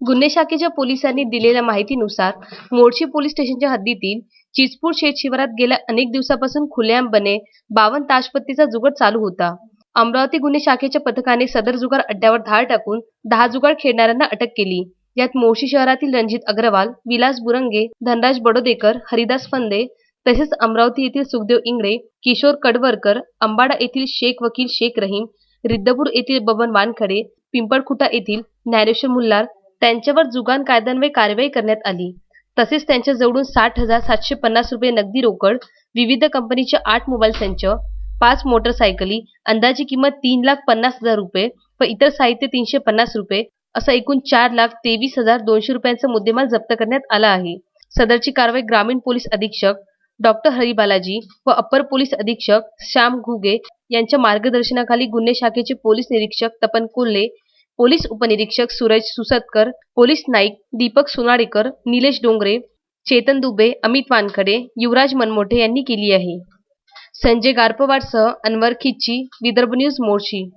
गुन्हे शाखेच्या पोलिसांनी दिलेल्या माहितीनुसार मोर्शी पोलीस स्टेशनच्या हद्दीतील चिचपूर शेत शिवारात गेल्या अनेक दिवसापासून खुलेआमपणे बावन ताशपत्तीचा जुगड चालू होता. अमरावती गुन्हे शाखेच्या पथकाने सदर जुगार अड्ड्यावर धाड टाकून दहा जुगार खेळणाऱ्यांना अटक केली. यात मोर्शी शहरातील रणजित अग्रवाल विलास बुरंगे धनराज बडोदेकर हरिदास फंदे तसेच अमरावती येथील सुखदेव इंगळे किशोर कडवरकर अंबाडा येथील शेख वकील शेख रहीम रिद्धपूर येथील बबन वानखडे पिंपळखुटा येथील ज्ञानेश्वर मुल्लार त्यांच्यावर जुगान कायद्यान्वये कारवाई करण्यात आली. तसेच त्यांच्याजवळून साठ हजार सातशे पन्नास रुपये नगदी रोकड विविध कंपनीचे आठ मोबाईल संच पाच मोटरसायकली अंदाजी किंमत तीन लाख पन्नास हजार रुपये व इतर साहित्य तीनशे पन्नास रुपये असा एकूण चार लाख तेवीस हजार दोनशे रुपयांचा मुद्देमाल जप्त करण्यात आला आहे. सदरची कारवाई ग्रामीण पोलीस अधीक्षक डॉक्टर हरिबालाजी व अपर पोलीस अधीक्षक श्याम घुगे यांच्या मार्गदर्शनाखाली गुन्हे शाखेचे पोलीस निरीक्षक तपन कोल्हे पोलीस उपनिरीक्षक सूरज सुसतकर पोलीस नाईक दीपक सोनाडेकर निलेश डोंगरे चेतन दुबे अमित वानखडे युवराज मनमोठे यांनी केली आहे. संजय गारपवाडसह अनवर खिच्ची विदर्भ न्यूज मोर्शी.